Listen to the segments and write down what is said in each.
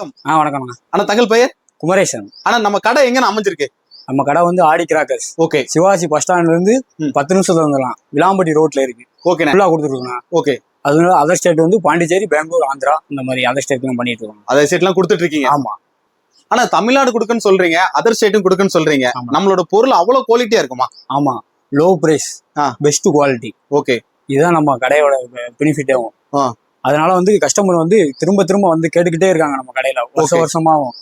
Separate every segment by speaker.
Speaker 1: ஆ வணக்கம்ண்ணா
Speaker 2: ஆனா தகவல் பெயர்?
Speaker 1: குமரேசன்.
Speaker 2: ஆனா நம்ம கடை எங்க அமைஞ்சிருக்கு?
Speaker 1: நம்ம கடை வந்து ஆடி கிராக்கர்ஸ்.
Speaker 2: ஓகே.
Speaker 1: சிவாஜி பஸ் ஸ்டாண்ட்ல இருந்து. பத்து நிமிஷத்துல வந்துடலாம். விளாம்பட்டி ரோட்ல இருக்கு.
Speaker 2: ஓகேண்ணே
Speaker 1: ஃபுல்லா கொடுத்துருக்கோம்
Speaker 2: ஓகே.
Speaker 1: அதனால அதர் ஸ்டேட் வந்து பாண்டிச்சேரி பெங்களூர் ஆந்திரா இந்த மாதிரி அதர் ஸ்டேட்லாம் பண்ணிட்டு இருக்கோம்.
Speaker 2: அதை சீட்லாம் கொடுத்துட்டு இருக்கீங்க.
Speaker 1: ஆமா.
Speaker 2: ஆனா தமிழ்நாடு கொடுக்குன்னு சொல்றீங்க அதர் ஸ்டேட்டும் கொடுக்குன்னு சொல்றீங்க. நம்மளோட பொருள் அவ்வளவு குவாலிட்டியா இருக்குமா?
Speaker 1: ஆமா. Low price. Best quality
Speaker 2: okay.
Speaker 1: இதுதான் நம்ம கடையோட பெனிஃபிட்டாகும்
Speaker 2: ஆ.
Speaker 1: அதனால வந்து கஸ்டமர் வந்து திரும்ப திரும்ப வந்து கேட்டுக்கிட்டே இருக்காங்க நம்ம கடையில. வருஷ. வருஷமாவும்.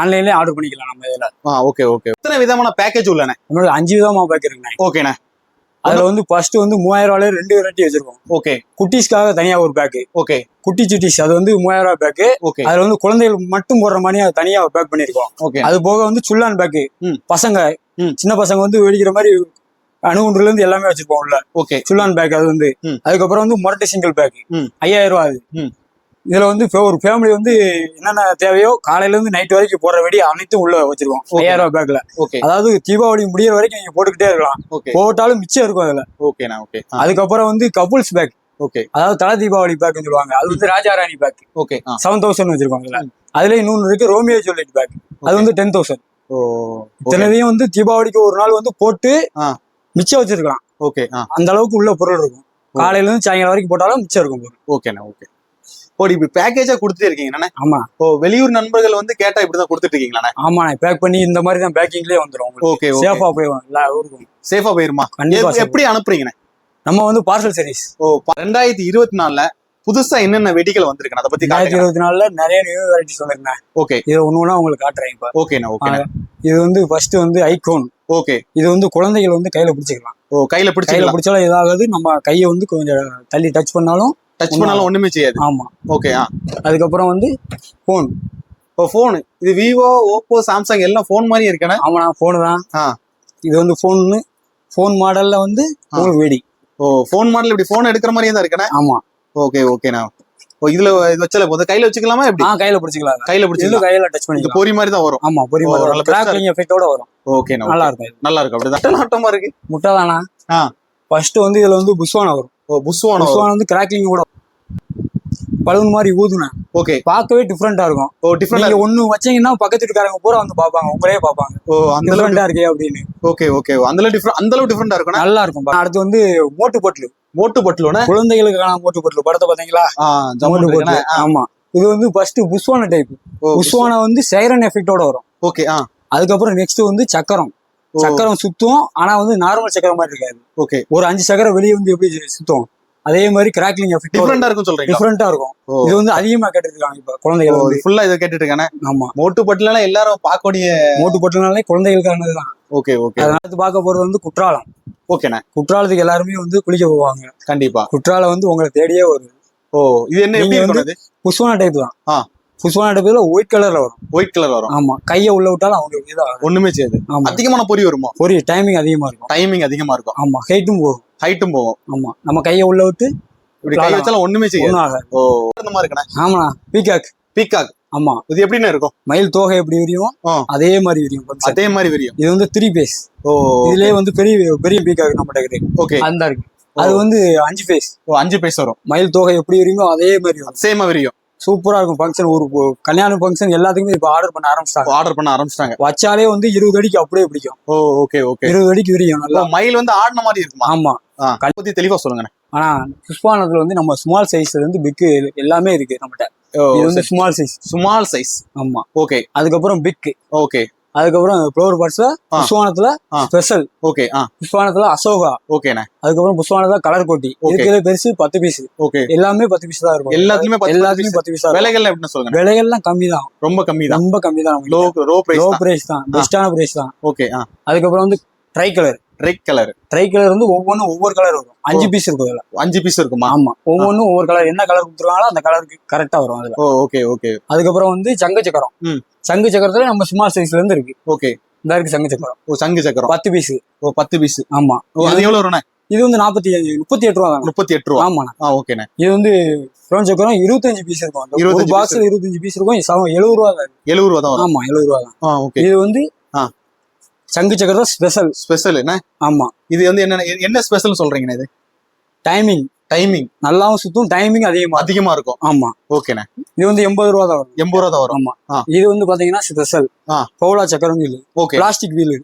Speaker 1: ஆன்லைன்லயே ஆர்டர் பண்ணிக்கலாம் நம்ம இதுல.
Speaker 2: ஆ ஓகே ஓகே எத்தனை விதமான பேக்கேஜ் உள்ளன?
Speaker 1: நம்மளோட அஞ்சு விதமா பேக் இருக்குண்ணே.
Speaker 2: ஓகேண்ணே
Speaker 1: அதுல வந்து ஃபர்ஸ்ட் வந்து மூவாயிரம் ரூபாயில ரெண்டு வெரைட்டி வச்சிருக்கோம்.
Speaker 2: ஓகே
Speaker 1: குட்டீஸ்க்காக தனியா ஒரு பேக்கு
Speaker 2: ஓகே
Speaker 1: குட்டி சிட்டிஸ் அது வந்து மூவாயிரம் ரூபாய் பேக்கு
Speaker 2: ஓகே
Speaker 1: அதுல வந்து குழந்தைகள் மட்டும் போடுற மாதிரி அது தனியா பேக் பண்ணிருக்கோம்
Speaker 2: ஓகே
Speaker 1: அது போக வந்து சுல்லான் பேக்கு. பசங்க. சின்ன பசங்க வந்து வெடிக்கிற மாதிரி அணுகுண்டுல இருந்து எல்லாமே வச்சிருப்போம் உள்ள
Speaker 2: ஓகே
Speaker 1: சுல்லான் பேக் அது வந்து. அதுக்கப்புறம் வந்து மொரட்டை சிங்கிள் பேக். ஐயாயிரம் ரூபாய் அது. இதுல வந்து ஒரு ஃபேமிலி வந்து என்னென்ன தேவையோ காலையில இருந்து நைட் வரைக்கும் போடுற வெடி அனைத்தும் உள்ள வச்சிருக்கோம். ஐயாயிரம் ரூபாய் பேக்ல
Speaker 2: ஓகே
Speaker 1: அதாவது தீபாவளி முடியிற வரைக்கும் நீங்க போட்டுக்கிட்டே இருக்கலாம். போட்டாலும் மிச்சம் இருக்கும் அதுல.
Speaker 2: ஓகேண்ணா ஓகே
Speaker 1: அதுக்கப்புறம் வந்து கப்புள்ஸ் பேக்
Speaker 2: ஓகே
Speaker 1: அதாவது தலை தீபாவளி பேக்னு சொல்லுவாங்க. அது வந்து Raja Rani pack
Speaker 2: okay
Speaker 1: seven thousand வச்சிருக்கோம் அதுல. அதுல இருக்கு ரோமியோ ஜுவல்லரி பேக் அது வந்து டென் தௌசண்ட் இத்தனையும் வந்து தீபாவளிக்கு ஒரு நாள் வந்து போட்டு. மிச்சம் வச்சிருக்கலாம்.
Speaker 2: ஓகே
Speaker 1: அந்த அளவுக்கு உள்ள பொருள் இருக்கும். காலையில இருந்து சாயங்காலம் வரைக்கும் போட்டாலும் மிச்சம் இருக்கும் பொருள்.
Speaker 2: ஓகேண்ணா ஓகே ஓ இப்படி பேக்கேஜா கொடுத்துட்டே இருக்கீங்க
Speaker 1: ஆமா.
Speaker 2: ஓ வெளியூர் நண்பர்கள் வந்து கேட்டா இப்படிதான் கொடுத்துட்டு இருக்கீங்களாண்ணே
Speaker 1: ஆமா பேக் பண்ணி இந்த மாதிரி தான் பேக்கிங்லயே உங்களுக்கு.
Speaker 2: ஓகே
Speaker 1: சேஃபா போய் எல்லா ஊருக்கும்.
Speaker 2: சேஃபா போயிருமா. எப்படி அனுப்புறீங்கண்ணே
Speaker 1: நம்ம வந்து பார்சல் சர்வீஸ்
Speaker 2: ஓ ரெண்டாயிரத்தி இருபத்தி நாலுல புதுசா என்னென்ன வெடிகள் வந்திருக்கு அதை பத்தி
Speaker 1: ரெண்டாயிரத்தி இருபத்தி நாலுல நிறைய நியூ வெரைட்டிஸ் வந்திருந்தேன்
Speaker 2: ஓகே
Speaker 1: இது ஒண்ணு ஒண்ணா உங்களுக்கு காட்டுறேன் இப்ப.
Speaker 2: ஓகேண்ணா ஓகேண்ணா
Speaker 1: இது வந்து ஃபர்ஸ்ட் வந்து ஐகோன்
Speaker 2: ஓகே
Speaker 1: இது வந்து குழந்தைகள் வந்து கையில பிடிச்சிக்கலாம்.
Speaker 2: ஓ கையில
Speaker 1: கையில
Speaker 2: பிடிச்சிக்கலாம்
Speaker 1: பிடிச்சாலும் ஏதாவது நம்ம கையை வந்து கொஞ்சம் தள்ளி டச் பண்ணாலும்
Speaker 2: டச் பண்ணாலும் ஒண்ணுமே செய்யாது.
Speaker 1: ஆமா.
Speaker 2: ஓகே
Speaker 1: அதுக்கப்புறம் வந்து போன்
Speaker 2: இப்போ போன் இது விவோ ஓப்போ சாம்சங் எல்லாம் போன் மாதிரி இருக்கேண்ணே
Speaker 1: ஆமாண்ணா போனு தான். இது வந்து போன்னு போன் மாடல்ல வந்து. உங்களுக்கு வெடி.
Speaker 2: ஓ போன் மாடல் இப்படி போன் எடுக்கிற மாதிரியே தான் இருக்கேண்ணே
Speaker 1: ஆமா.
Speaker 2: ஓகே ஓகேண்ணா ஓ இதுல இது வச்சல போது கையில வச்சுக்கலாமா எப்படி?
Speaker 1: கையில பிடிச்சிக்கலாம்.
Speaker 2: கையில பிடிச்சிக்கலாம்?
Speaker 1: கையில டச் பண்ணிக்கலாம்.
Speaker 2: பொறி மாதிரி தான் வரும்.
Speaker 1: ஆமா
Speaker 2: நல்ல
Speaker 1: மாதிரி
Speaker 2: பெருசா
Speaker 1: கிராக்லிங் எஃபெக்டோட வரும்.
Speaker 2: ஓகேண்ணா
Speaker 1: நல்லா. இருக்கும்.
Speaker 2: நல்லா இருக்கு அப்படிதான். ஆட்டமா இருக்கு.
Speaker 1: முட்டை தானா?
Speaker 2: ஆ.
Speaker 1: ஃபர்ஸ்ட் வந்து இதுல வந்து புஷ்வானா வரும்.
Speaker 2: ஓ புஸ்வானம்
Speaker 1: புஷ்வானா வந்து கிராக்லிங் கூட பலூன் மாதிரி ஊதுனேன்
Speaker 2: ஓகே
Speaker 1: பார்க்கவே டிஃப்ரெண்டா இருக்கும்.
Speaker 2: ஓ டிஃபரெண்ட்
Speaker 1: நீங்க ஒண்ணு வச்சீங்கன்னா பக்கத்து வீட்டுக்காரங்க பூரா வந்து பாப்பாங்க உங்களே பாப்பாங்க
Speaker 2: ஓ அந்த
Speaker 1: டிஃப்ரெண்டா இருக்கே அப்படின்னு.
Speaker 2: ஓகே ஓகே அந்த அளவு டிஃபரெண்ட் அந்த அளவு டிஃபரெண்டா இருக்கும்ண்ணா
Speaker 1: நல்லா இருக்கும். அடுத்து வந்து மோட்டு பொட்லு
Speaker 2: மோட்டு பட்டலோண்ணே
Speaker 1: குழந்தைகளுக்கான மோட்டு பொட்லு படத்தை பாத்தீங்களா மோட்டு பொட்லு ஆமா. இது வந்து ஃபர்ஸ்ட் புஷ்வான டைப் புஷ்வானா வந்து சைரன் எஃபெக்டோட வரும்.
Speaker 2: ஓகே ஆ.
Speaker 1: அதுக்கப்புறம் நெக்ஸ்ட் வந்து சக்கரம். சக்கரம் சுத்தும் ஆனா வந்து நார்மல் சக்கரம் மாதிரி இருக்காது.
Speaker 2: ஓகே
Speaker 1: ஒரு அஞ்சு சக்கரம் வெளியே வந்து எப்படி சுத்தும்? அதே மாதிரி கிராக்லிங் எஃபெக்ட்
Speaker 2: டிஃபரெண்டா இருக்கும் சொல்றீங்களா?
Speaker 1: டிஃப்ரெண்டா இருக்கும். இது வந்து அதிகமா கேட்டுருக்காங்க இப்ப குழந்தைகள் வந்து.
Speaker 2: ஃபுல்லா இதை கேட்டுட்டு இருக்கானே
Speaker 1: ஆமா.
Speaker 2: மோட்டு பட்டலாம் எல்லாரும் பார்க்கக்கூடிய
Speaker 1: மோட்டு பொட்டல்னாலே குழந்தைகளுக்கானதுதான்
Speaker 2: ஓகே ஓகே.
Speaker 1: அடுத்து பார்க்க போறது வந்து குற்றாலம்.
Speaker 2: ஓகேண்ணே.
Speaker 1: குற்றாலத்துக்கு எல்லாருமே வந்து குளிக்க போவாங்க.
Speaker 2: கண்டிப்பா.
Speaker 1: குற்றாலம் வந்து உங்களை தேடியே வரும்.
Speaker 2: ஓ இது என்ன எப்படி
Speaker 1: புஷ்வானா டைப் தான். புஷ்வானா டைப்ல ஒயிட் கலர்ல வரும்.
Speaker 2: ஒயிட் கலர் வரும்.
Speaker 1: ஆமா. கையை உள்ள விட்டாலும் அவங்களுக்கு இதாக
Speaker 2: ஒண்ணுமே செய்யாது. அதிகமான பொறி வருமா?
Speaker 1: ஒரு டைமிங் அதிகமா இருக்கும்.
Speaker 2: டைமிங் அதிகமா இருக்கும்.
Speaker 1: ஆமா ஹைட்டும் போகும்.
Speaker 2: ஹைட்டும் போகும்.
Speaker 1: ஆமா. நம்ம கையை உள்ள விட்டு
Speaker 2: இப்படி கை வச்சாலும் ஒண்ணுமே செய்யாது.
Speaker 1: ஆகாது.
Speaker 2: ஓ இந்த மாதிரி இருக்கண்ணே
Speaker 1: ஆமாண்ணா. பீகாக்
Speaker 2: பீகாக்
Speaker 1: ஆமா.
Speaker 2: இது எப்படின்னு இருக்கும்?
Speaker 1: மயில் தோகை எப்படி விரியும். அதே மாதிரி விரியும்.
Speaker 2: அதே மாதிரி விரியும்.
Speaker 1: இது வந்து த்ரீ பேஸ்
Speaker 2: ஓ
Speaker 1: இதுலயே வந்து பெரிய பெரிய பீகாக் நம்ம இருக்கு.
Speaker 2: ஓகே
Speaker 1: அந்த இருக்கு. அது வந்து அஞ்சு பேஸ்
Speaker 2: ஓ அஞ்சு பைசா வரும்.
Speaker 1: மயில் தோகை எப்படி விரியுமோ அதே மாதிரி வரும்.
Speaker 2: சேமா விரியும்.
Speaker 1: சூப்பரா இருக்கும் ஃபங்க்ஷன் ஒரு கல்யாண ஃபங்க்ஷன் எல்லாத்துக்குமே இப்ப ஆர்டர் பண்ண ஆரம்பிச்சிட்டாங்க.
Speaker 2: ஆர்டர் பண்ண ஆரம்பிச்சிட்டாங்க.
Speaker 1: வச்சாலே வந்து இருபது அடிக்கு அப்படியே பிடிக்கும்.
Speaker 2: ஓ ஓகே ஓகே
Speaker 1: இருபது அடிக்கு விரியும்
Speaker 2: மயில் வந்து ஆடின மாதிரி இருக்குமா?
Speaker 1: ஆமா.
Speaker 2: கல் பத்தி தெளிவா சொல்லுங்க
Speaker 1: ஆனா புஷ்பானத்துல வந்து நம்ம ஸ்மால் சைஸ்ல இருந்து பிக் எல்லாமே இருக்கு நம்மகிட்ட. இது வந்து ஸ்மால் சைஸ்
Speaker 2: ஸ்மால் சைஸ்
Speaker 1: ஆமா.
Speaker 2: ஓகே.
Speaker 1: அதுக்கப்புறம் பிக்
Speaker 2: ஓகே.
Speaker 1: அதுக்கப்புறம் ஃப்ளோர் பார்ட்ஸ்ல
Speaker 2: ஆ.
Speaker 1: புஷ்வானத்துல. ஸ்பெஷல்
Speaker 2: ஓகே ஆ.
Speaker 1: புஷ்வானத்துல அசோகா.
Speaker 2: ஓகேண்ணே.
Speaker 1: அதுக்கப்புறம் புஷ்வானத்துல கலர் கோட்டி. இருக்கிற பெருசு? பத்து பீஸ்
Speaker 2: ஓகே.
Speaker 1: எல்லாமே பத்து பீஸ் தான் இருக்கும்.
Speaker 2: எல்லாத்துலயுமே
Speaker 1: எல்லாத்துலயும் பத்து பீஸ்.
Speaker 2: விலைகள்லாம் எப்படின்னு சொல்லுங்க
Speaker 1: விலைகள்லாம் கம்மி தான்.
Speaker 2: ரொம்ப கம்மி தான்.
Speaker 1: ரொம்ப கம்மி தான்.
Speaker 2: Low low
Speaker 1: low
Speaker 2: price
Speaker 1: price தான். பெஸ்டான பிரைஸ் தான்.
Speaker 2: ஓகே ஆ.
Speaker 1: அதுக்கப்புறம் வந்து tri colour
Speaker 2: red colour
Speaker 1: tri colour வந்து ஒவ்வொன்றும் ஒவ்வொரு கலர் வரும். அஞ்சு பீஸ் இருக்கும் அதுல.
Speaker 2: அஞ்சு பீஸ் இருக்குமா?
Speaker 1: ஆமா. ஒவ்வொன்றும் ஒவ்வொரு கலர் என்ன கலர் கொடுத்துருவாங்களோ அந்த கலருக்கு கரெக்டா வரும் அதுல.
Speaker 2: ஓகே ஓகே
Speaker 1: அதுக்கப்புறம் வந்து சங்கு சக்கரம். சங்கு சக்கரத்துல நம்ம ஸ்மால் சைஸ்ல இருந்து இருக்கு.
Speaker 2: ஓகே
Speaker 1: இந்த இருக்கு சங்கு சக்கரம்.
Speaker 2: ஓ சங்கு சக்கரம்.
Speaker 1: பத்து பீஸ்
Speaker 2: ஓ பத்து பீஸ்
Speaker 1: ஆமா.
Speaker 2: அது எவ்வளவு வரும்ண்ணே?
Speaker 1: இது வந்து நாற்பத்தி முப்பத்தி எட்டு ரூபா
Speaker 2: முப்பத்தி எட்டு ரூபா.
Speaker 1: ஆமாண்ணா.
Speaker 2: ஆ ஓகேண்ணே
Speaker 1: இது வந்து ஸ்டோன் சக்கரம் இருபத்தஞ்சு பீஸ் இருக்கும் ஒரு
Speaker 2: 25
Speaker 1: பாக்ஸ்ல இருபத்தஞ்சு பீஸ் இருக்கும். எழுபது ரூபா தான்.
Speaker 2: எழுபது ரூபா தான் வரும்.
Speaker 1: ஆமா எழுபது ரூபா தான். இது வந்து. சங்கு சக்கரம் ஸ்பெஷல்
Speaker 2: ஸ்பெஷல் என்ன?
Speaker 1: ஆமா.
Speaker 2: இது வந்து என்ன என்ன ஸ்பெஷல் சொல்றீங்கண்ணே இது?
Speaker 1: டைமிங்
Speaker 2: டைமிங்
Speaker 1: நல்லாவும் சுத்தும் டைமிங் அதிகமா.
Speaker 2: அதிகமா இருக்கும்.
Speaker 1: ஆமா.
Speaker 2: ஓகேண்ணே.
Speaker 1: இது வந்து எண்பது ரூபா தான் வரும்.
Speaker 2: எண்பது ரூபா தான் வரும்.
Speaker 1: ஆமா. இது வந்து பாத்தீங்கன்னா ஸ்பெஷல். பவுலா சக்கரம் வீல்
Speaker 2: ஓகே.
Speaker 1: Plastic wheel.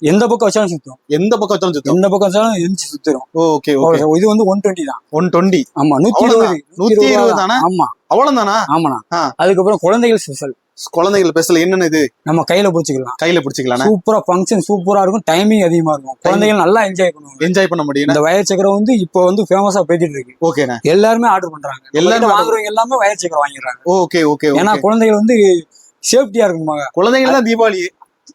Speaker 1: எந்த பக்கம் வச்சாலும் சுத்தும்.
Speaker 2: எந்த பக்கம் வச்சாலும் சுத்தம்?
Speaker 1: எந்த பக்கம் வச்சாலும் எந்திரிச்சு சுத்துரும்.
Speaker 2: Okay okay.
Speaker 1: இது வந்து ஒன் டுவெண்ட்டி தான்.
Speaker 2: ஒன் டுவெண்ட்டி
Speaker 1: ஆமா நூத்தி. இருபது.
Speaker 2: நூத்தி இருபது தானே?
Speaker 1: ஆமா.
Speaker 2: அவ்வளவுதானா?
Speaker 1: ஆமாண்ணா.
Speaker 2: ஆ.
Speaker 1: அதுக்கப்புறம் குழந்தைகள் ஸ்பெஷல்
Speaker 2: குழந்தைகள் பெசல் என்னென்ன இது?
Speaker 1: நம்ம கையில பிடிச்சிக்கலாம்.
Speaker 2: கையில பிடிச்சிக்கலாம்ண்ணே
Speaker 1: சூப்பரா ஃபங்க்ஷன் சூப்பரா இருக்கும் டைமிங் அதிகமா இருக்கும். குழந்தைகள் நல்லா என்ஜாய் பண்ணுவாங்க.
Speaker 2: என்ஜாய் பண்ண முடியும்
Speaker 1: இந்த வயர் சக்கரம் வந்து இப்போ வந்து ஃபேமஸா போயிட்டு இருக்கு.
Speaker 2: ஓகேண்ணே.
Speaker 1: எல்லாருமே ஆர்டர் பண்றாங்க.
Speaker 2: எல்லாருமே
Speaker 1: வாங்குறவங்க எல்லாமே வயர் சக்கரம் வாங்கிடுறாங்க.
Speaker 2: ஓகே ஓகே
Speaker 1: ஏன்னா குழந்தைகள் வந்து சேஃப்டியா இருக்குமாங்க
Speaker 2: குழந்தைகள் தான் தீபாவளி.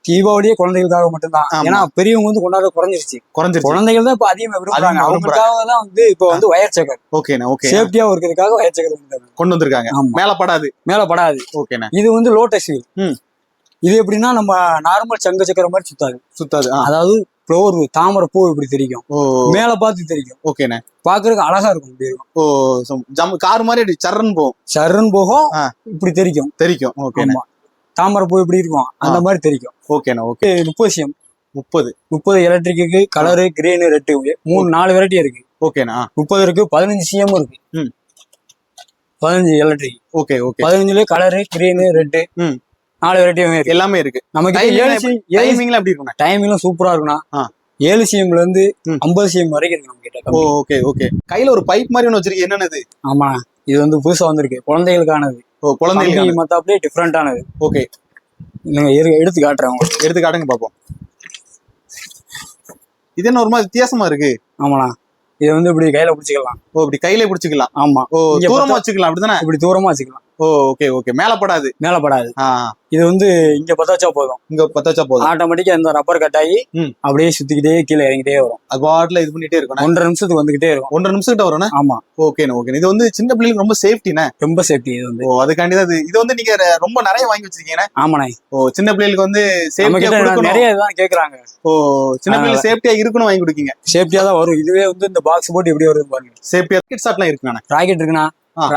Speaker 1: தீபாவளியே குழந்தைகளுக்காக மட்டும்தான். ஏன்னா பெரியவங்க வந்து கொண்டாட குறைஞ்சிருச்சு.
Speaker 2: குறைஞ்சிருச்சு.
Speaker 1: குழந்தைகள் தான் இப்ப அதிகமா விரும்புறாங்க. அவங்களுக்காக தான் வந்து இப்ப வந்து வயர் சக்கர்
Speaker 2: ஓகேண்ணே ஓகே
Speaker 1: சேஃப்டியா இருக்கிறதுக்காக வயர் சக்கர் வந்தாங்க.
Speaker 2: கொண்டு வந்திருக்காங்க. மேல படாது.
Speaker 1: மேல படாது.
Speaker 2: ஓகேண்ணே.
Speaker 1: இது வந்து லோட்டஸ் வீல். இது எப்படின்னா நம்ம நார்மல் சங்க சக்கர மாதிரி சுத்தாது.
Speaker 2: சுத்தாது
Speaker 1: அதாவது ஃப்ளவர் தாமரை பூ இப்படி தெரிக்கும் மேல பார்த்து தெரிக்கும்
Speaker 2: ஓகேண்ணே.
Speaker 1: பாக்குறதுக்கு அழகா இருக்கும் இப்படி இருக்கும்.
Speaker 2: ஓ ஜம் கார் மாதிரி சர்றன்னு போகும்.
Speaker 1: சர்ன்னு போகும். இப்படி தெரிக்கும்
Speaker 2: தெரிக்கும். ஓகேண்ணே.
Speaker 1: தாமரை பூ எப்படி இருக்கும் அந்த மாதிரி தெரிக்கும்.
Speaker 2: ஓகேண்ணே ஓகே
Speaker 1: முப்பது சிஎம்
Speaker 2: முப்பது.
Speaker 1: முப்பது எலக்ட்ரிக்கு கலரு கிரீனு ரெட்டு மூணு நாலு வெரைட்டி இருக்கு.
Speaker 2: ஓகேண்ணா
Speaker 1: முப்பது இருக்கு பதினஞ்சு சிஎம் இருக்கு. பதினஞ்சு எலக்ட்ரிக்
Speaker 2: ஓகே ஓகே
Speaker 1: பதினஞ்சுல கலரு கிரீனு ரெட்டு. நாலு வெரைட்டியும் இருக்கு.
Speaker 2: எல்லாமே இருக்கு.
Speaker 1: நமக்கு
Speaker 2: Timing டைமிங்ல எப்படி இருக்குண்ணே
Speaker 1: டைமிங்லாம் சூப்பரா இருக்கும்னா
Speaker 2: ஆ.
Speaker 1: ஏழு சிஎம்ல இருந்து. ஐம்பது சிஎம் வரைக்கும் இருக்கு நம்ம கிட்ட
Speaker 2: ஓகே ஓகே கையில ஒரு பைப் மாதிரி ஒன்று வச்சிருக்கீங்க. என்னது
Speaker 1: ஆமா இது வந்து புதுசா வந்திருக்கு. குழந்தைகளுக்கானது. கம்பி மத்தாப்புலயே டிஃப்ரெண்டானது
Speaker 2: ஓகே.
Speaker 1: நீங்க எடுத்து காட்டுறேன்.
Speaker 2: எடுத்து காட்டுங்க பாப்போம். இது என்ன ஒரு மாதிரி வித்தியாசமா இருக்கு?
Speaker 1: ஆமாண்ணா. இது வந்து இப்படி கையில பிடிச்சிக்கலாம்.
Speaker 2: ஓ இப்படி கையில பிடிச்சிக்கலாம்.
Speaker 1: ஆமா.
Speaker 2: ஓ தூரமா வச்சுக்கலாம் அப்படிதானே
Speaker 1: இப்படி தூரமா வச்சுக்கலாம்.
Speaker 2: ஓ ஓகே ஓகே மேல படாது.
Speaker 1: மேல படாது. இது வந்து இங்க பத்த வச்சா போதும்.
Speaker 2: இங்க பத்த வச்சா போதும்.
Speaker 1: ஆட்டோமேட்டிக்கா இந்த ரப்பர் கட் ஆகி. அப்படியே சுத்திக்கிட்டே கீழே இறங்கிட்டே வரும்.
Speaker 2: அது பாட்டுல இது பண்ணிட்டே இருக்கணும்.
Speaker 1: ஒன்றரை நிமிஷத்துக்கு வந்துகிட்டே இருக்கும்.
Speaker 2: ஒன்றரை நிமிஷம் கிட்ட வரும்ண்ணே
Speaker 1: ஆமா
Speaker 2: ஓகேண்ணே ஓகே இது வந்து சின்ன பிள்ளைங்களுக்கு ரொம்ப சேஃப்டிண்ணே
Speaker 1: ரொம்ப சேஃப்டி இது வந்து.
Speaker 2: ஓ அதுக்காண்டி தான் இது. இது வந்து நீங்க ரொம்ப நிறைய வாங்கி வச்சிருக்கீங்கண்ணே?
Speaker 1: ஆமாண்ணே
Speaker 2: ஓ சின்ன பிள்ளைகளுக்கு வந்து சேஃப்டியா கொடுக்கணும்.
Speaker 1: நிறைய இதான் கேக்குறாங்க.
Speaker 2: ஓ சின்ன பிள்ளைகளுக்கு சேஃப்டியா இருக்கணும் வாங்கி கொடுக்கீங்க.
Speaker 1: சேஃப்டியா தான் வரும். இதுவே வந்து இந்த பாக்ஸ் போட்டு எப்படி வருது பாருங்க.
Speaker 2: சேஃப்டியா கிட் ஷாட்லாம் இருக்குண்ணே.
Speaker 1: ராக்கெட் இருக்குண்ணா.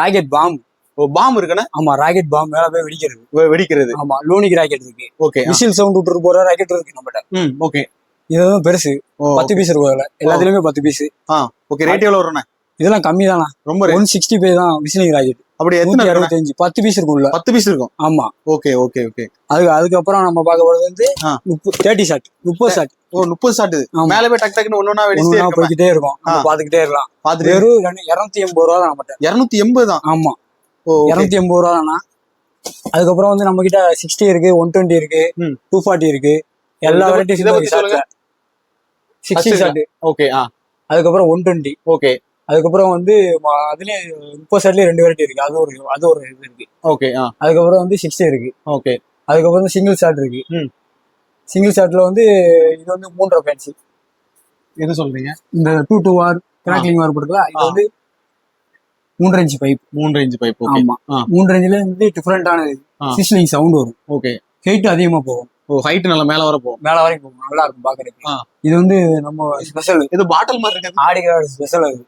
Speaker 1: ராக்கெட் பாம்
Speaker 2: ஓ பாம் இருக்குண்ணே
Speaker 1: ஆமா ராக்கெட் பாம் மேல போய் வெடிக்கிறது.
Speaker 2: வெடிக்கிறது.
Speaker 1: ஆமா லூனிக் ராக்கெட் இருக்கு.
Speaker 2: ஓகே
Speaker 1: மிசில் சவுண்ட் விட்டுட்டு போற ராக்கெட் இருக்கு நம்மகிட்ட.
Speaker 2: ம் ஓகே
Speaker 1: இதுதான் பெருசு. பத்து பீஸ் இருக்கும் அதுல. எல்லாத்துலயுமே பத்து பீஸ்
Speaker 2: ஓகே ரேட் எவ்வளவு வரும்ண்ணே?
Speaker 1: இதெல்லாம் கம்மி தானா
Speaker 2: ரொம்ப.
Speaker 1: ஒன் சிக்ஸ்டி ஃபைவ் தான் விசிலிங் ராக்கெட்
Speaker 2: அப்படி எத்தனை?
Speaker 1: அறுபத்தஞ்சு. பத்து பீஸ் இருக்கும்ல
Speaker 2: பத்து பீஸ் இருக்கும்?
Speaker 1: ஆமா.
Speaker 2: ஓகே ஓகே ஓகே
Speaker 1: அதுக்கு அதுக்கப்புறம் நம்ம பார்க்க போறது வந்து
Speaker 2: ஆ.
Speaker 1: தேர்ட்டி ஷாட் முப்பது ஷாட்
Speaker 2: ஓ முப்பது ஷாட். மேல போய் டக் டக்குன்னு ஒன்னொன்னா இருக்கணும்
Speaker 1: போய்கிட்டே இருக்கும். பாத்துக்கிட்டே இருக்கலாம்.
Speaker 2: பாத்துட்டு
Speaker 1: வெறும் இருநூத்தி எண்பது ரூபா தான் நம்மகிட்ட.
Speaker 2: இருநூத்தி எண்பது தான்.
Speaker 1: ஆமா. இருநூத்தி எண்பது ரூபா தானா அதுக்கப்புறம் வந்து நம்ம கிட்ட சிக்ஸ்டி இருக்கு ஒன் டுவெண்ட்டி இருக்கு. டூ ஃபார்ட்டி இருக்கு. எல்லா
Speaker 2: இதை பத்தி-
Speaker 1: வெரைட்டிஸ்
Speaker 2: இதை பத்தி சொல்லுங்க.
Speaker 1: சிக்ஸ்டி ஷாட்
Speaker 2: ஓகே ஆ.
Speaker 1: அதுக்கப்புறம் ஒன் டுவெண்ட்டி
Speaker 2: ஓகே
Speaker 1: அதுக்கப்புறம் வந்து அதுலயே முப்பது ஷாட்லயே ரெண்டு வெரைட்டி இருக்கு. அது ஒரு அது ஒரு இது இருக்கு.
Speaker 2: ஓகே ஆ.
Speaker 1: அதுக்கப்புறம் வந்து சிக்ஸ்டி இருக்கு.
Speaker 2: ஓகே
Speaker 1: அதுக்கப்புறம் சிங்கிள் ஷாட் இருக்கு. சிங்கிள் ஷாட்ல வந்து இது வந்து மூன்றரை ஃபேன்சி
Speaker 2: எது சொல்றீங்க?
Speaker 1: இந்த டூ டூ ஆர் கிராக்லிங் வார் போட்டுக்கல? இது. வந்து மூன்றரை இன்ச் பைப்
Speaker 2: மூன்று இன்ச் பைப்
Speaker 1: ஆமா.
Speaker 2: ஆ.
Speaker 1: மூன்றரை இன்ச்ல வந்து டிஃப்ரெண்டான. சிஸ்லிங் சவுண்ட் வரும்.
Speaker 2: ஓகே
Speaker 1: ஹெயிட் அதிகமா போகும்.
Speaker 2: ஓ ஹைட் நல்லா மேல வர போகும்.
Speaker 1: மேல வரைக்கும் போகும். நல்லா இருக்கும் பாக்குறதுக்கு. இது வந்து நம்ம ஸ்பெஷல்
Speaker 2: இது பாட்டில் மாதிரி இருக்குது?
Speaker 1: ஆடிக்கிற ஸ்பெஷல் அது.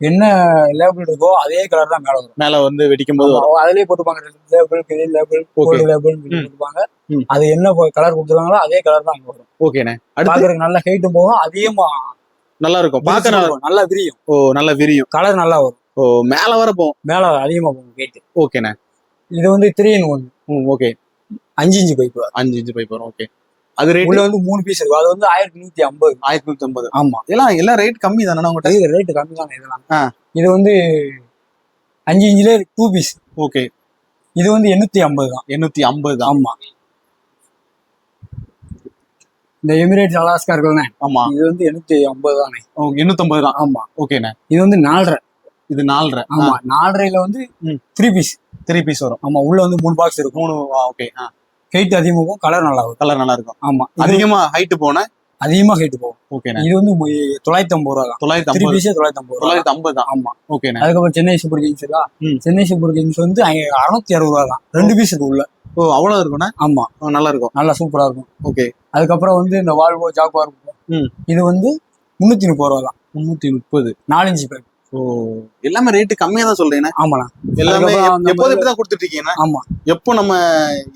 Speaker 1: என்ன லேபிள் இருக்கோ அதே கலர் தான் மேல வரும்.
Speaker 2: மேல வந்து வெடிக்கும் போது
Speaker 1: அதுலயே போட்டுப்பாங்க. Label green label. Gold label. போட்டுப்பாங்க. அது என்ன கலர் கொடுத்துருக்காங்களோ அதே கலர் தான் அங்க வரும்.
Speaker 2: ஓகேண்ணே அடுத்து?
Speaker 1: பாக்குறதுக்கு நல்ல ஹெயிட்டும் போகும். அதிகமா
Speaker 2: நல்லா இருக்கும்.
Speaker 1: விரிச்சு நல்லா விரியும்.
Speaker 2: ஓ நல்லா விரியும்.
Speaker 1: கலர் நல்லா வரும்.
Speaker 2: ஓ மேல வர போகும்
Speaker 1: மேல அதிகமா போகும் ஹெயிட்
Speaker 2: ஓகேண்ணே.
Speaker 1: இது வந்து த்ரீ இன் ஒன்
Speaker 2: ம் ஓகே.
Speaker 1: அஞ்சு இன்ச்சு பைப்
Speaker 2: அஞ்சு இன்ச் பைப் வரும் ஓகே. அது ரேட்
Speaker 1: உள்ள வந்து மூணு பீஸ் இருக்கும். அது வந்து ஆயிரத்தி நூத்தி ஐம்பது.
Speaker 2: ஆயிரத்தி நூத்தி ஐம்பது.
Speaker 1: ஆமா.
Speaker 2: எல்லாம் எல்லாம் ரேட் கம்மி தானே உங்கள்கிட்ட
Speaker 1: ரேட்டு கம்மி தான் இதெல்லாம். இது வந்து அஞ்சு இன்ச்ல டூ பீஸ்
Speaker 2: ஓகே.
Speaker 1: இது வந்து எண்ணூத்தி ஐம்பது தான்.
Speaker 2: எண்ணூத்தி ஐம்பது
Speaker 1: ஆமா. இந்த எமிரேட்ஸ் அலாஸ்கா இருக்குல்ல
Speaker 2: ஆமா.
Speaker 1: இது வந்து எண்ணூத்தி ஐம்பது தானே.
Speaker 2: எண்ணூத்தி ஐம்பது தான்.
Speaker 1: ஆமா.
Speaker 2: ஓகேண்ணே.
Speaker 1: இது வந்து நாலரை.
Speaker 2: இது நாலரை.
Speaker 1: ஆமா நாலரைல வந்து. த்ரீ பீஸ்
Speaker 2: த்ரீ பீஸ் வரும்.
Speaker 1: ஆமா உள்ள வந்து மூணு பாக்ஸ் இருக்கும்.
Speaker 2: மூணு ஓகே
Speaker 1: ஹெயிட் அதிகமாகும் கலர் நல்லா வரும்
Speaker 2: கலர் நல்லா இருக்கும்.
Speaker 1: ஆமா.
Speaker 2: அதிகமா ஹைட் போன?
Speaker 1: அதிகமா ஹெயிட் போகும்.
Speaker 2: ஓகேண்ணே
Speaker 1: இது வந்து தொள்ளாயிரத்தி ஐம்பது ரூபா தான்
Speaker 2: தொள்ளாயிரத்தி ஐம்பது
Speaker 1: பீஸே தொள்ளாயிரத்தி ஐம்பது
Speaker 2: தொள்ளாயிரத்தி ஐம்பது தான்.
Speaker 1: ஆமா.
Speaker 2: ஓகேண்ணே
Speaker 1: அதுக்கப்புறம் சென்னை சூப்பர் கிங்ஸ்
Speaker 2: ம்.
Speaker 1: சென்னை சூப்பர் கிங்ஸ் வந்து அறுநூத்தி அறுபது ரூபா தான் ரெண்டு பீஸ் இருக்கு உள்ள.
Speaker 2: ஓ அவ்வளவு இருக்கும்ண்ணே?
Speaker 1: ஆமா.
Speaker 2: நல்லா இருக்கும்
Speaker 1: நல்லா சூப்பரா இருக்கும்.
Speaker 2: ஓகே
Speaker 1: அதுக்கப்புறம் வந்து இந்த வால்வோ ஜாக்வார்
Speaker 2: ம்.
Speaker 1: இது வந்து முன்னூத்தி முப்பது ரூபா தான்
Speaker 2: முன்னூத்தி முப்பது.
Speaker 1: நாலஞ்சு பேர்
Speaker 2: எல்லாமே ரேட்டு கம்மியா தான் சொல்றீங்கண்ணே?
Speaker 1: ஆமாண்ணா.
Speaker 2: எல்லாமே எப்போது இப்படி தான் கொடுத்துட்டு இருக்கீங்கண்ணே
Speaker 1: ஆமா.
Speaker 2: எப்போ நம்ம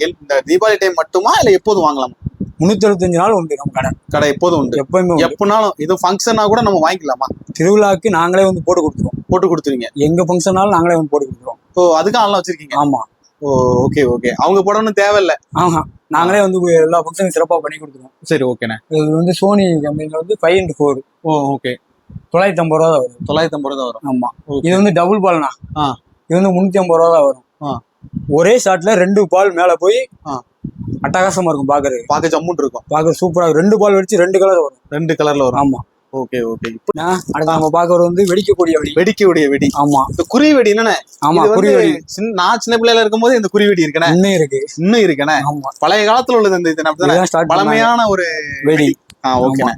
Speaker 2: இந்த தீபாவளி டைம் மட்டுமா இல்ல எப்போது வாங்கலாம்?
Speaker 1: முன்னூத்தி எழுபத்தஞ்சு நாள் உண்டு நம்ம கடை.
Speaker 2: கடை எப்போதும் உண்டு?
Speaker 1: எப்பவுமே.
Speaker 2: எப்பனாலும் இது ஃபங்க்ஷனா கூட நம்ம வாங்கிக்கலாமா?
Speaker 1: திருவிழாக்கு நாங்களே வந்து போட்டு கொடுத்துருவோம்.
Speaker 2: போட்டு கொடுத்துருவீங்க.
Speaker 1: எங்க ஃபங்க்ஷனாலும் நாங்களே வந்து போட்டு கொடுத்துருவோம்.
Speaker 2: ஓ அதுக்கு ஆள்லாம் வச்சிருக்கீங்க?
Speaker 1: ஆமா.
Speaker 2: ஓ ஓகே ஓகே அவங்க போடணும் தேவையில்ல.
Speaker 1: ஆமா நாங்களே வந்து எல்லா ஃபங்க்ஷனும் சிறப்பா பண்ணி கொடுத்துருவோம்.
Speaker 2: சரி ஓகேண்ணே
Speaker 1: இது வந்து சோனி கம்பெனில வந்து ஃபைவ் இன்ட்டு ஃபோர்
Speaker 2: ஓ ஓகே
Speaker 1: தொள்ளாயிரத்தி ஐம்பது ரூபா தான் வரும்.
Speaker 2: தொள்ளாயிரத்தி ஐம்பது ரூபா வரும்.
Speaker 1: ஆமா. இது வந்து டபுள் பால்னா. இது வந்து முன்னூத்தி ஐம்பது ரூபா தான் வரும். ஒரே ஷாட்ல ரெண்டு பால் மேல போய். அட்டகாசமா இருக்கும் பாக்குறது
Speaker 2: பார்க்க ஜம்முன் இருக்கும்.
Speaker 1: பாக்குறது சூப்பரா. ரெண்டு பால் வெடிச்சு ரெண்டு கலர் வரும்.
Speaker 2: ரெண்டு கலர்ல வரும்.
Speaker 1: ஆமா.
Speaker 2: ஓகே ஓகே
Speaker 1: அடுத்து நம்ம பாக்குறது வந்து வெடிக்கக்கூடிய வெடி.
Speaker 2: வெடிக்க உடைய வெடி.
Speaker 1: ஆமா.
Speaker 2: இந்த குருவி வெடி என்னண்ணே?
Speaker 1: ஆமா குறி வெடி.
Speaker 2: நான் சின்ன பிள்ளையில இருக்கும்போது இந்த குருவி வெடி இருக்கனே
Speaker 1: இன்னும் இருக்கு.
Speaker 2: இன்னும் இருக்கனே
Speaker 1: ஆமா.
Speaker 2: பழைய காலத்துல உள்ளது இந்த பழமையான ஒரு
Speaker 1: வெடி.
Speaker 2: ஆ ஓகேண்ணே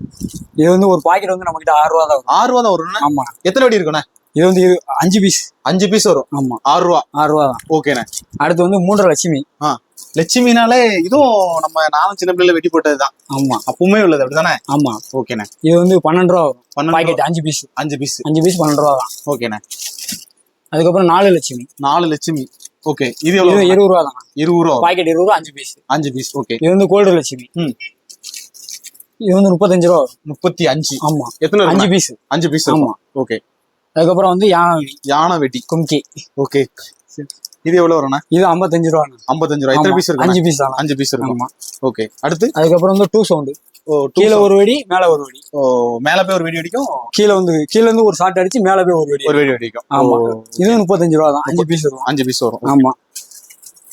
Speaker 1: இது வந்து ஒரு பாக்கெட் வந்து நம்ம கிட்ட ஆறு ரூபா தான் வரும்.
Speaker 2: ஆறு ரூபா தான் வரும்ண்ணே?
Speaker 1: ஆமா.
Speaker 2: எத்தனை வெடி இருக்குண்ணே
Speaker 1: இது வந்து இது அஞ்சு பீஸ்
Speaker 2: அஞ்சு பீஸ் வரும்.
Speaker 1: ஆமா.
Speaker 2: ஆறு ரூபா
Speaker 1: ஆறு ரூபா தான்
Speaker 2: ஓகேண்ணே
Speaker 1: அடுத்து வந்து மூன்றரை லட்சுமி.
Speaker 2: லட்சுமினாலே இதுவும் நம்ம நானும் சின்ன பிள்ளைல வெட்டி போட்டதுதான்.
Speaker 1: ஆமா.
Speaker 2: அப்பவுமே உள்ளது அப்படிதானே?
Speaker 1: ஆமா.
Speaker 2: ஓகேண்ணே
Speaker 1: இது வந்து பன்னெண்டு ரூபா வரும்.
Speaker 2: பன்னெண்டு
Speaker 1: பாக்கெட் அஞ்சு பீஸ்
Speaker 2: அஞ்சு பீஸ்
Speaker 1: அஞ்சு பீஸ் பன்னெண்டு ரூபா தான்.
Speaker 2: ஓகேண்ணே
Speaker 1: அதுக்கப்புறம் நாலு லட்சுமி.
Speaker 2: நாலு லட்சுமி. ஓகே இது
Speaker 1: இது
Speaker 2: எவ்வளவு
Speaker 1: இருபது ரூபா தான்.
Speaker 2: இருபது ரூபா.
Speaker 1: பாக்கெட் இருபது ரூபா அஞ்சு பீஸ்
Speaker 2: அஞ்சு பீஸ் ஓகே
Speaker 1: இது வந்து கோல்டு லட்சுமி.
Speaker 2: ம்.
Speaker 1: இது வந்து முப்பத்தஞ்சு ரூபா வரும்.
Speaker 2: முப்பத்தி அஞ்சு.
Speaker 1: ஆமா.
Speaker 2: எத்தனை
Speaker 1: அஞ்சு பீஸ்
Speaker 2: அஞ்சு பீஸ்
Speaker 1: ஆமா.
Speaker 2: ஓகே
Speaker 1: அதுக்கப்புறம் வந்து யானை
Speaker 2: யானை வெட்டி
Speaker 1: கும்கி
Speaker 2: ஓகே இது எவ்வளவு வரும்ண்ணா
Speaker 1: இது ஐம்பத்தஞ்சு ரூபா
Speaker 2: ஐம்பத்தஞ்சு ரூபா. எத்தனை பீஸ் இருக்கு
Speaker 1: அஞ்சு பீஸ் தான்?
Speaker 2: அஞ்சு பீஸ் இருக்கும். ஓகே அடுத்து?
Speaker 1: அதுக்கப்புறம் வந்து டூ சவுண்டு
Speaker 2: ஓ
Speaker 1: கீழே ஒரு வெடி மேல ஒரு வெடி.
Speaker 2: ஓ மேல போய் ஒரு வெடி அடிக்கும்
Speaker 1: கீழே வந்து கீழே இருந்து ஒரு ஷாட் அடிச்சு மேல போய் ஒரு வெடி.
Speaker 2: ஒரு வெடி அடிக்கும்
Speaker 1: ஆமா. இது முப்பத்தஞ்சு ரூபா தான். அஞ்சு பீஸ் வரும்.
Speaker 2: அஞ்சு பீஸ் வரும்.
Speaker 1: ஆமா.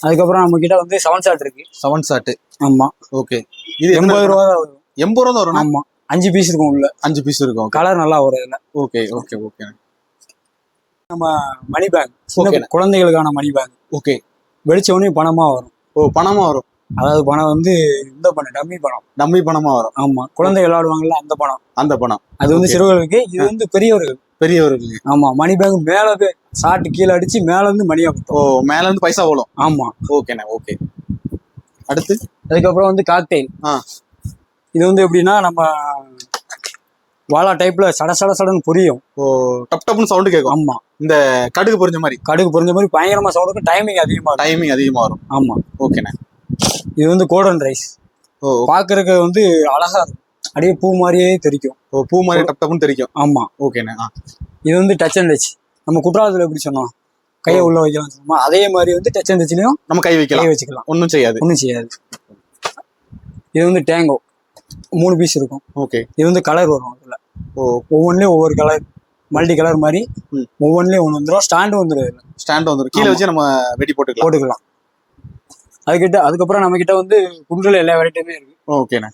Speaker 1: அதுக்கப்புறம் நம்ம கிட்ட வந்து செவன் ஷாட் இருக்கு.
Speaker 2: செவன் ஷாட்
Speaker 1: ஆமா.
Speaker 2: ஓகே இது
Speaker 1: எண்பது ரூபா தான் வரும்.
Speaker 2: எண்பது ரூபா தான் வரும்
Speaker 1: ஆமா. அஞ்சு பீஸ் இருக்கும் உள்ள.
Speaker 2: அஞ்சு பீஸ் இருக்கும்
Speaker 1: கலர் நல்லா வரும் இதுல.
Speaker 2: Okay okay okay
Speaker 1: money bag. குழந்தைகளுக்கான மணி பேக்
Speaker 2: ஓகே
Speaker 1: வெடிச்ச உடனே பணமா வரும்.
Speaker 2: ஓ பணமா வரும்.
Speaker 1: அதாவது பணம் வந்து இந்த பணம் டம்மி பணம்.
Speaker 2: டம்மி பணமா வரும்.
Speaker 1: ஆமா. குழந்தை விளையாடுவாங்கல்ல அந்த பணம்.
Speaker 2: அந்த பணம்.
Speaker 1: அது வந்து. சிறுவர்களுக்கு இது வந்து பெரியவர்கள்.
Speaker 2: பெரியவர்களுக்கு.
Speaker 1: ஆமா மணி பேக் மேல ஷாட்டு கீழே அடிச்சு மேல இருந்து மணியா
Speaker 2: ஓ மேல இருந்து பைசா போலும்
Speaker 1: ஆமா.
Speaker 2: ஓகேண்ணே ஓகே அடுத்து?
Speaker 1: அதுக்கப்புறம் வந்து காக்டெயில். இது வந்து எப்படின்னா நம்ம வாழா டைப்ல சட சட சடன்னு புரியும்.
Speaker 2: ஓ டப் டப்னு சவுண்டு கேட்கும்
Speaker 1: ஆமா.
Speaker 2: கடுகு பொரிஞ்ச மாதிரி.
Speaker 1: கடுகு புரிஞ்ச மாதிரி பயங்கரமா சவுண்டுக்கு டைமிங் அதிகமா இருக்கும்.
Speaker 2: டைமிங் அதிகமா வரும்.
Speaker 1: ஆமா.
Speaker 2: ஓகேண்ணே
Speaker 1: இது வந்து கோல்டன் ரைஸ்
Speaker 2: ஓ
Speaker 1: பாக்குறதுக்கு வந்து அழகா இருக்கும். அப்படியே பூ மாதிரியே தெரிக்கும்.
Speaker 2: ஓ பூ மாதிரி டப் டப்னு தெரிக்கும்.
Speaker 1: ஆமா.
Speaker 2: ஓகேண்ணே
Speaker 1: இது வந்து டச் அண்ட் டச் நம்ம குற்றாலத்துல எப்படி சொன்னோம்? கையை உள்ள வைக்கலாம் சொன்னோமா? அதே மாதிரி வந்து டச் அண்ட் டச்லயும்
Speaker 2: நம்ம கை
Speaker 1: கை
Speaker 2: வைக்கலாம்
Speaker 1: வச்சுக்கலாம்.
Speaker 2: ஒன்றும் செய்யாது.
Speaker 1: ஒன்றும் செய்யாது. இது வந்து டேங்கோ மூணு பீஸ் இருக்கும்.
Speaker 2: ஓகே.
Speaker 1: இது வந்து கலர் வரும் அதுல.
Speaker 2: ஓ.
Speaker 1: ஒவ்வொன்றுலயும் ஒவ்வொரு கலர் மல்டி கலர் மாதிரி. ஒவ்வொன்றுலயும் ஒன்று வந்துடும் ஸ்டாண்டு வந்துடும்
Speaker 2: ஸ்டாண்ட் வந்துடும் கீழே. வச்சு நம்ம வெடி போட்டுக்கலாம்.
Speaker 1: போட்டுக்கலாம். அதுக்கிட்ட அதுக்கப்புறம் நம்ம கிட்ட வந்து குண்டுல எல்லா வெரைட்டியுமே இருக்கு.
Speaker 2: ஓகேண்ணே.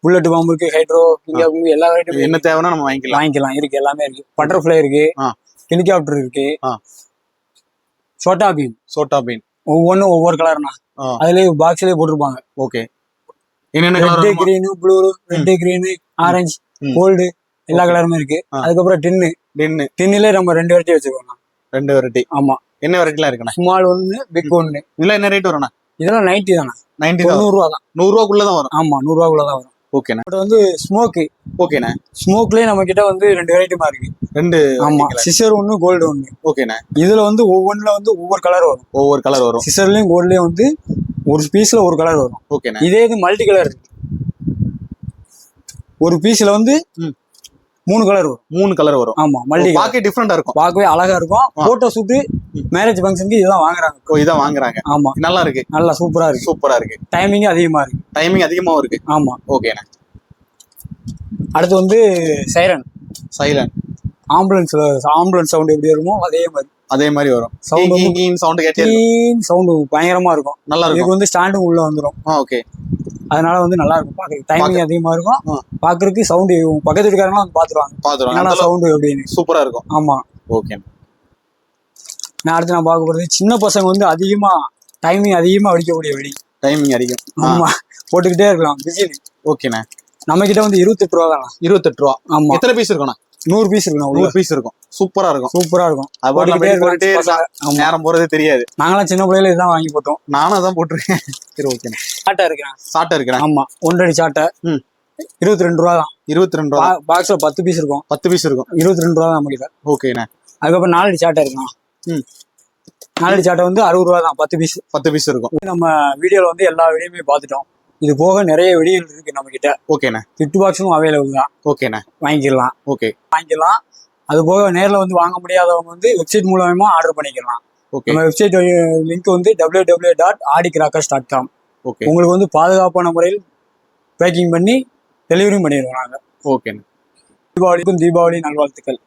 Speaker 1: புல்லட் பாம்பு இருக்கு ஹைட்ரோ பாம்பு எல்லா வெரைட்டியுமே
Speaker 2: என்ன தேவைன்னா நம்ம வாங்கிக்கலாம்.
Speaker 1: வாங்கிக்கலாம். இருக்கு எல்லாமே இருக்கு. பட்டர்ஃப்ளை இருக்கு. ஹெலிகாப்டர் இருக்கு.
Speaker 2: ஆ.
Speaker 1: சோட்டா பீம்
Speaker 2: சோட்டா பீன்
Speaker 1: ஒவ்வொன்றும் ஒவ்வொரு கலர்னா. அதுலயே பாக்ஸ்லயே போட்டிருப்பாங்க.
Speaker 2: ஓகே. என்னென்ன
Speaker 1: green blue red green orange. Gold எல்லா கலருமே இருக்கு. அதுக்கப்புறம் டின்னு
Speaker 2: டின்னு
Speaker 1: டின்னுல நம்ம ரெண்டு வெரைட்டி வச்சிருக்கோம்
Speaker 2: ரெண்டு வெரைட்டி
Speaker 1: ஆமா.
Speaker 2: என்ன வெரைட்டிலாம் இருக்குண்ணே?
Speaker 1: ஸ்மால் ஒன்னு பிக் ஒன்னு
Speaker 2: இதெல்லாம் என்ன ரேட் வரும்ண்ணா?
Speaker 1: இதெல்லாம் நைன்டி தானே
Speaker 2: நைன்டி
Speaker 1: ரூபா தான்.
Speaker 2: நூறுரூவாக்குள்ள தான் வரும்.
Speaker 1: ஆமா நூறு ரூபாக்குள்ள தான் வரும்
Speaker 2: ஓகேண்ணே
Speaker 1: பட் வந்து ஸ்மோக்கு
Speaker 2: ஓகேண்ணே
Speaker 1: ஸ்மோக்லயே நம்ம கிட்ட வந்து ரெண்டு வெரைட்டிமா இருக்கு.
Speaker 2: ரெண்டு
Speaker 1: ஆமா சிசர் ஒன்னு கோல்டு ஒன்னு
Speaker 2: ஓகேண்ணே
Speaker 1: இதுல வந்து ஒவ்வொன்றுல வந்து ஒவ்வொரு கலர் வரும்.
Speaker 2: ஒவ்வொரு கலர் வரும்.
Speaker 1: சிசர்லயும் கோல்ட்லயும் வந்து ஒரு பீஸ்ல ஒரு கலர் வரும்.
Speaker 2: ஓகேண்ணே
Speaker 1: இதே இது மல்டி கலர் ஒரு பீஸ்ல வந்து. மூணு கலர் வரும்.
Speaker 2: மூணு கலர் வரும்.
Speaker 1: ஆமா மல்டி
Speaker 2: பாக்கெட் டிஃப்ரெண்டா இருக்கும்.
Speaker 1: பார்க்கவே அழகா இருக்கும். போட்டோ ஷூட் மேரேஜ் ஃபங்க்ஷனுக்கு இதெல்லாம் வாங்குறாங்க.
Speaker 2: ஓ இதான் வாங்குறாங்க.
Speaker 1: ஆமா.
Speaker 2: நல்லா இருக்கு.
Speaker 1: நல்லா சூப்பரா இருக்கு.
Speaker 2: சூப்பரா இருக்கு.
Speaker 1: டைமிங் அதிகமா இருக்கு.
Speaker 2: டைமிங் அதிகமாவும் இருக்கு.
Speaker 1: ஆமா.
Speaker 2: ஓகேண்ணே
Speaker 1: அடுத்து வந்து siren
Speaker 2: silent
Speaker 1: ambulance ambulance sound எப்படி இருக்குமோ அதே மாதிரி.
Speaker 2: அதே மாதிரி வரும்.
Speaker 1: வந்து
Speaker 2: சவுண்ட் கேட்டே.
Speaker 1: சவுண்ட் பயங்கரமா இருக்கும்.
Speaker 2: நல்லா இருக்கும்.
Speaker 1: இதுக்கு வந்து ஸ்டாண்டும் உள்ள வந்துடும்
Speaker 2: ஆ ஓகே
Speaker 1: அதனால வந்து நல்லா இருக்கும். பாக்குறதுக்கு டைமிங் அதிகமா இருக்கும். பாக்குறதுக்கு சவுண்ட் பக்கத்து வீட்டுக்காரங்க வந்து பாத்துருவாங்க.
Speaker 2: பாத்துருவாங்க.
Speaker 1: சவுண்ட் அப்படின்னு.
Speaker 2: சூப்பரா இருக்கும்.
Speaker 1: ஆமா.
Speaker 2: ஓகே
Speaker 1: நான் அடுத்து நான் பார்க்க போறது சின்ன பசங்க வந்து அதிகமா டைமிங் அதிகமா அடிக்கக்கூடிய வெடி
Speaker 2: டைமிங் அதிகம்
Speaker 1: ஆமா. போட்டுக்கிட்டே இருக்கலாம். பிஸிலி
Speaker 2: ஓகேண்ணே
Speaker 1: நம்ம கிட்ட வந்து இருபத்தெட்டு ரூபா தானா
Speaker 2: இருபத்தெட்டு ரூபா.
Speaker 1: ஆமா.
Speaker 2: எத்தனை பீஸ் இருக்கும்ண்ணா
Speaker 1: நூறு பீஸ் இருக்கணும் உள்ள.
Speaker 2: நூறு பீஸ் இருக்கும். சூப்பரா இருக்கும்.
Speaker 1: சூப்பரா இருக்கும். போட்டுக்கிட்டே ஆமா.
Speaker 2: நேரம் போறதே தெரியாது.
Speaker 1: நாங்களாம் சின்ன பிள்ளையில இதான் வாங்கி போட்டோம்.
Speaker 2: நானும் அதான் போட்டிருக்கேன். சரி ஓகேண்ணே
Speaker 1: சாட்டை இருக்கிறேன்
Speaker 2: சாட்டை இருக்கிறேன்
Speaker 1: ஆமா ஒன்றரை சாட்டை. இருபத்தி ரெண்டு ரூபா தான்.
Speaker 2: இருபத்தி ரெண்டு ரூபா.
Speaker 1: பாக்ஸ்ல பத்து பீஸ் இருக்கும்.
Speaker 2: பத்து பீஸ் இருக்கும்.
Speaker 1: இருபத்தி ரெண்டு ரூபா தான் கிட்ட
Speaker 2: ஓகேண்ணே
Speaker 1: அதுக்கப்புறம் நாலடி சாட்டை இருக்கும்
Speaker 2: ம்.
Speaker 1: நாலடி சாட்டை வந்து அறுபது ரூபா தான். பத்து பீஸ்
Speaker 2: பத்து பீஸ் இருக்கும்.
Speaker 1: நம்ம வீடியோல வந்து எல்லா வீடியோமே பார்த்துட்டோம். இது போக நிறைய வெடிகள் இருக்கு நம்ம கிட்ட
Speaker 2: ஓகேண்ணே
Speaker 1: கிஃப்ட் பாக்ஸும் அவைலபிள் தான்.
Speaker 2: ஓகேண்ணே.
Speaker 1: வாங்கிக்கலாம்.
Speaker 2: ஓகே.
Speaker 1: வாங்கிக்கலாம். அது போக நேர்ல வந்து வாங்க முடியாதவங்க வந்து வெப்சைட் மூலமா ஆர்டர் பண்ணிக்கலாம்.
Speaker 2: ஓகே.
Speaker 1: நம்ம வெப்சைட் லிங்க் வந்து W W dot Aadi crackers dot com
Speaker 2: okay.
Speaker 1: உங்களுக்கு வந்து பாதுகாப்பான முறையில் பேக்கிங் பண்ணி டெலிவரியும் பண்ணிடுவோம் நாங்கள்
Speaker 2: ஓகேண்ணே.
Speaker 1: தீபாவளிக்கும் தீபாவளி நல்வாழ்த்துக்கள்.